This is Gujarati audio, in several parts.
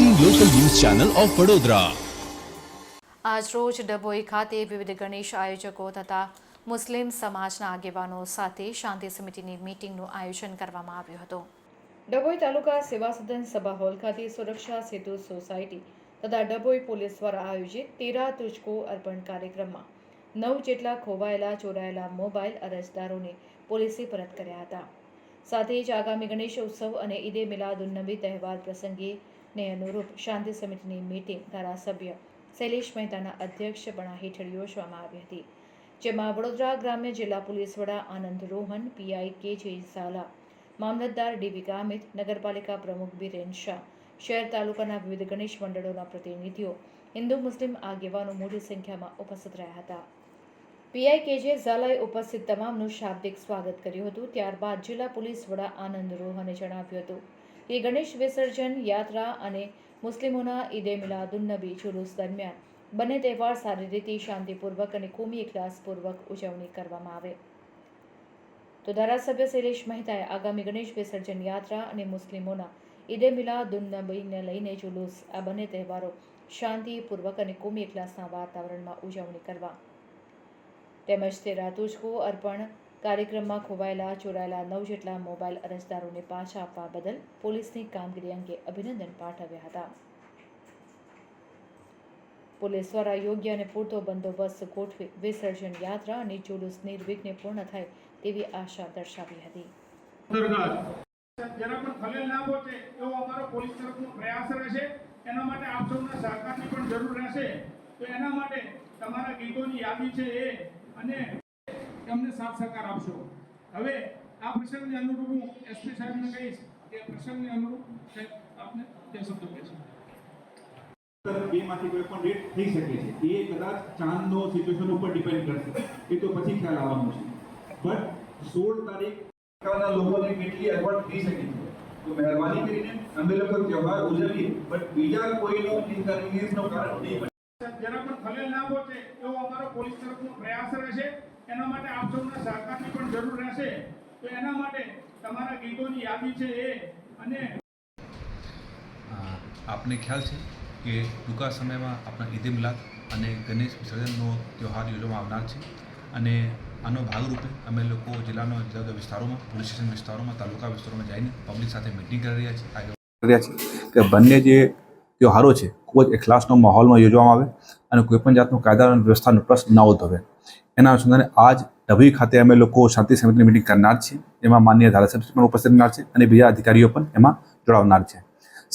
ચેનલ ઓફ વડોદરા આજરોજ ડભોઈ ખાતે વિવિધ ગણેશ આયોજકો તથા મુસ્લિમ સમાજના આગેવાનો સાથે શાંતિ સમિતિની મીટિંગનું આયોજન કરવામાં આવ્યું હતું. ડભોઈ તાલુકા સેવા સદન સભા હોલ ખાતે સુરક્ષા સેતુ સોસાયટી તથા ડભોઈ પોલીસ દ્વારા આયોજિત તેરા તુજકો અર્પણ કાર્યક્રમમાં નવ જેટલા ખોવાયેલા ચોરાયેલા મોબાઈલ અરજદારોને પોલીસે પરત કર્યા હતા. સાથે જ આગામી ગણેશ ઉત્સવ અને ઈદે મિલાદુન્નબી તહેવાર પ્રસંગે ને અનુરૂપ શાંતિ સમિતિની મીટિંગ ધારાસભ્ય શૈલેષ મહેતાના અધ્યક્ષપણા હેઠળ યોજવામાં આવી હતી, જેમાં વડોદરા ગ્રામ્ય જિલ્લા પોલીસ વડા આનંદ રોહન, પીઆઈ કે. જે. ઝાલા, મામલતદાર ડીવી ગામિત, નગરપાલિકા પ્રમુખ બિરેન શાહ, શહેર તાલુકાના વિવિધ ગણેશ મંડળોના પ્રતિનિધિઓ, હિન્દુ મુસ્લિમ આગેવાનો મોટી સંખ્યામાં ઉપસ્થિત રહ્યા હતા. પીઆઈ કેજે ઝાલાએ ઉપસ્થિત તમામનું શાબ્દિક સ્વાગત કર્યું હતું, ત્યારબાદ જિલ્લા પોલીસ વડા આનંદ રોહને જણાવ્યું હતું કે ગણેશ વિસર્જન યાત્રા અને મુસ્લિમોના ઈદે મિલાદુન્નબી જુલુસ દરમિયાન બંને તહેવાર સારી રીતે શાંતિપૂર્વક અને કોમી ઇખલાસપૂર્વક ઉજવણી કરવામાં આવે. તો ધારાસભ્ય શૈલેષ મહેતાએ આગામી ગણેશ વિસર્જન યાત્રા અને મુસ્લિમોના ઈદે મિલાદુન્નબીને લઈને જુલુસ આ બંને તહેવારો શાંતિપૂર્વક અને કોમી ક્લાસના વાતાવરણમાં ઉજવણી કરવા. તેમજ તે રાતુજકો અર્પણ કાર્યક્રમમાં ખોવાયેલા, ચોરાયેલા નવ જેટલા મોબાઈલ અરજદારોને પાછા આપવા બદલ પોલીસની કામગીરી અંગે અભિનંદન પાઠવ્યા હતા. પોલીસ દ્વારા યોગ્ય અને પૂરતો બંદોબસ્ત ગોઠવી વિસર્જન યાત્રા અને જુલુસ નિર્વિઘ્ને પૂર્ણ થાય તેવી આશા દર્શાવી હતી. જેના પણ ખલેલ ના પહોંચે એવો અમારો પોલીસ તરફનો પ્રયાસ રહેશે. એના માટે આપ સૌના સહકારની પણ જરૂર રહેશે. તો એના માટે તમારા ગીતોની યાદી છે એ. અને એમને સાથ સહકાર આપશો. હવે આ પ્રસંગને અનુરૂપ હું એસપી સાહેબને કહીશ કે પ્રસંગને અનુરૂપ સાહેબ આપને તે શબ્દો કહેશે. બેમાંથી કોઈ પણ રેટ થઈ શકે છે. એ કદાચ ચાંદનો સિચ્યુએશન ઉપર ડિપેન્ડ કરશે. એ તો પછી ખ્યાલ આવવાનો છે. બટ સોળ તારીખ પ્રકારના લોકોને કેટલી અગવડ થઈ શકે છે? તો મહેરબાની કરીને અમે લોકો તહેવાર ઉજવીએ. બટ બીજા કોઈનો ઇન્કન્વીનિયન્સનો કારણ નહીં જેના પણ ખલેલ ના પહોંચે એવો અમારો પોલીસ તરફનો પ્રયાસ રહેશે. એના માટે આપ સૌના સહકારની પણ જરૂર રહેશે. તો એના માટે તમારા ગીતોની યાદી છે એ અને આપને ખ્યાલ છે કે ટૂંકા સમયમાં આપણા ઈદે મિલાદ અને ગણેશ વિસર્જનનો તહેવાર યોજવામાં આવનાર છે અને આનો ભાગરૂપે અમે લોકો જિલ્લાના જુદા જુદા વિસ્તારોમાં, પોલીસ સ્ટેશન વિસ્તારોમાં, તાલુકા વિસ્તારોમાં જઈને પબ્લિક સાથે મિટિંગ કરી રહ્યા છીએ. આગળ રહ્યા છે કે બંને જે તહેવારો છે ખૂબ જ એખલાસનો માહોલમાં યોજવામાં આવે અને કોઈપણ જાતનું કાયદા અને વ્યવસ્થાનો પ્રશ્ન ન ઉદ્ભવે. એના અનુસંધાને આજ ડભોઈ ખાતે અમે લોકો શાંતિ સમિતિની મિટિંગ કરનાર છીએ. એમાં માન્ય ધારાસભ્ય પણ ઉપસ્થિત રહેનાર છે અને બીજા અધિકારીઓ પણ એમાં જોડાવનાર છે.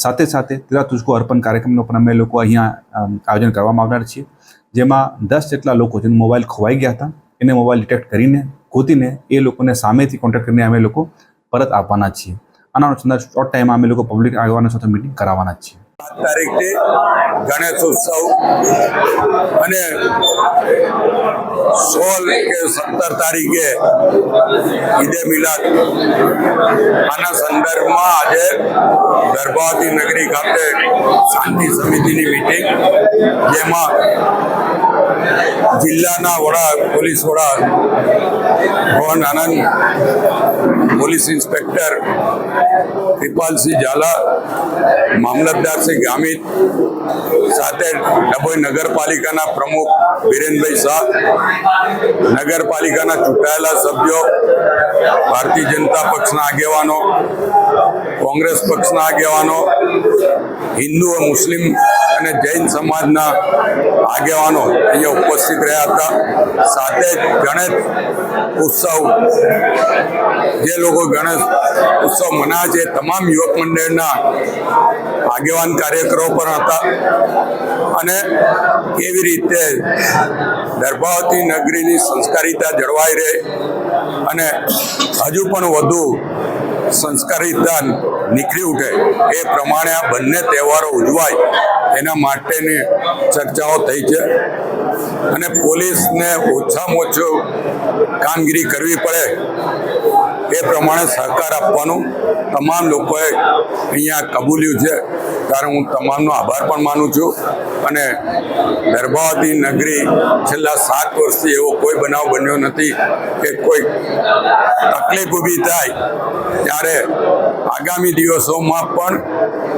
સાથે સાથે તેરા તુજકો અર્પણ કાર્યક્રમનો પણ અમે લોકો અહીંયા આયોજન કરવામાં આવનાર છીએ જેમાં દસ જેટલા લોકો જેનો મોબાઈલ ખોવાઈ ગયા હતા, એને મોબાઈલ ડિટેક્ટ કરીને, ગોતીને એ લોકોને સામેથી કોન્ટેક્ટ કરીને અમે લોકો પરત આપવાના છીએ. આના અનુસંધાન શોર્ટ ટાઈમમાં અમે લોકો પબ્લિક આગેવાનો સાથે મિટિંગ કરાવવાના છીએ. સાત તારીખથી ગણેશ ઉત્સવ અને સોળ કે સત્તર તારીખે ઈદે મિલાદ. આના સંદર્ભમાં આજે ગર્ભાવતી નગરી ખાતે શાંતિ સમિતિની મિટિંગ જેમાં જિલ્લાના વડા, પોલીસ વડા ભવન આનંદ પોલીસ ઇન્સ્પેક્ટર કૃપાલસિંહ ઝાલા, મામલતદાર શ્રી ગામિત, સાથે ડભોઈ નગરપાલિકાના પ્રમુખ બિરેનભાઈ શાહ, નગરપાલિકાના ચૂંટાયેલા સભ્યો, ભારતીય જનતા પક્ષના આગેવાનો કોંગ્રેસ પક્ષના આગેવાનો, હિન્દુ મુસ્લિમ અને જૈન સમાજના આગેવાનો અહીંયા ઉપસ્થિત રહ્યા હતા. સાથે જ ગણેશ ઉત્સવ, જે લોકો ગણેશ ઉત્સવ મનાવે છે તમામ યુવક મંડળના આગેવાન કાર્યકરો પણ હતા. અને કેવી રીતે ગર્ભાવતી નગરીની સંસ્કારિતા જળવાઈ રહે અને હજુ પણ વધુ સંસ્કારિતા નીકળી ઉઠે. એ પ્રમાણે આ બંને તહેવારો ઉજવાય. એના માટેની ચર્ચાઓ થઈ છે. અને પોલીસને ઓછામાં ઓછું કામગીરી કરવી પડે. એ પ્રમાણે સહકાર આપવાનું તમામ લોકોએ અહીંયા કબૂલ્યું છે. ત્યારે હું તમામનો આભાર પણ માનું છું. અને ગર્ભાવતી નગરી છેલ્લા સાત વર્ષથી એવો કોઈ બનાવ બન્યો નથી કે કોઈ તકલીફ ઊભી થાય ત્યારે આગામી દિવસોમાં પણ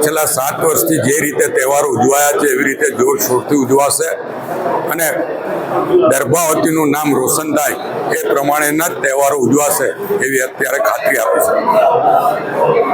છેલ્લા સાત વર્ષથી જે રીતે તહેવારો ઉજવાયા છે એવી રીતે જોરશોરથી ઉજવાશે. અને ગર્ભાવતીનું નામ રોશન થાય એ પ્રમાણેના જ તહેવારો ઉજવાશે એવી અત્યારે ખાતરી આપી છે.